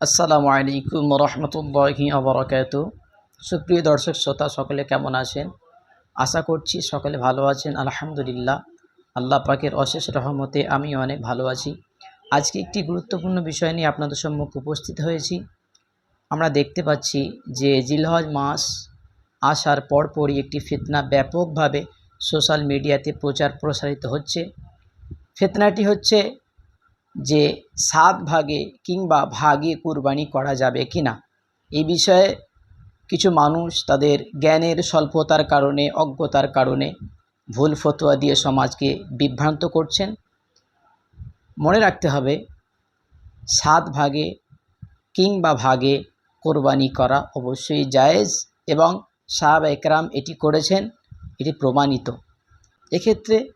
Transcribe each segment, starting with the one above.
আসসালামু আলাইকুম রহমতুল্লাহি আবরকাত সুপ্রিয় দর্শক, শ্রোতা সকলে কেমন আছেন? আশা করছি সকলে ভালো আছেন, আলহামদুলিল্লাহ। আল্লাহ পাকের অশেষ রহমতে আমি অনেক ভালো আছি। আজকে একটি গুরুত্বপূর্ণ বিষয় নিয়ে আপনাদের সম্মুখ উপস্থিত হয়েছি। আমরা দেখতে পাচ্ছি যে জিলহজ মাস আসার পরপরই একটি ফিতনা ব্যাপকভাবে সোশ্যাল মিডিয়াতে প্রচার প্রসারিত হচ্ছে। ফিতনাটি হচ্ছে যে সাত ভাগে কিংবা ভাগে কুরবানি করা যাবে কি না? এই বিষয়ে কিছু মানুষ তাদের জ্ঞানের স্বল্পতার কারণে, অজ্ঞতার কারণে ভুল ফতোয়া দিয়ে সমাজকে বিভ্রান্ত করছেন। মনে রাখতে হবে, সাত ভাগে কিংবা ভাগে কোরবানি করা অবশ্যই জায়েজ এবং সাহাব একরাম এটি করেছেন, এটি প্রমাণিত। এক্ষেত্রে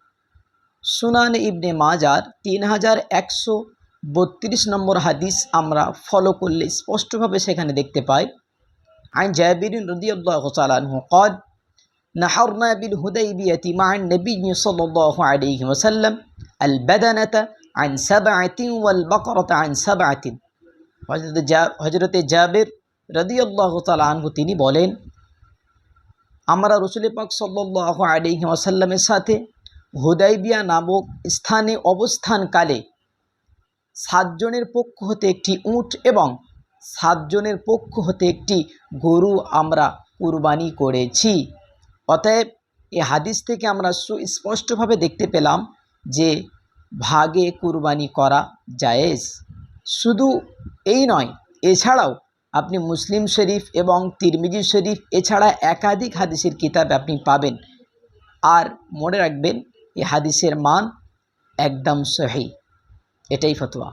সুনান ইবনে মাজার তিন হাজার একশো বত্রিশ নম্বর হাদিস আমরা ফলো করলে স্পষ্টভাবে সেখানে দেখতে পাই আইন জাবির রদিয়াল্লাহু তাআলা আনহু قال نحرنا بالهديبية مع النبي صلى الله عليه وسلم البدنة عن سبعة والبقرة عن سبعة হজরতে জাবের রদিয়াল্লাহু তাআলা আনহু তিনি বলেন আমরা রসুল পাক সাল্লাল্লাহু আলাইহি ওয়াসাল্লামের সাথে হুদাইবিয়া নামক স্থানে অবস্থানকালে সাতজনের পক্ষ হতে একটি উট এবং সাতজনের পক্ষ হতে একটি গরু আমরা কুরবানি করেছি। অতএব এ হাদিস থেকে আমরা সুস্পষ্টভাবে দেখতে পেলাম যে ভাগে কুরবানি করা জায়েজ। শুধু এই নয়, এছাড়াও আপনি মুসলিম শরীফ এবং তিরমিজি শরীফ, এছাড়া একাধিক হাদিসের কিতাব আপনি পাবেন। আর মনে রাখবেন এই হাদিসের মান একদম সহি। এটাই ফতোয়া।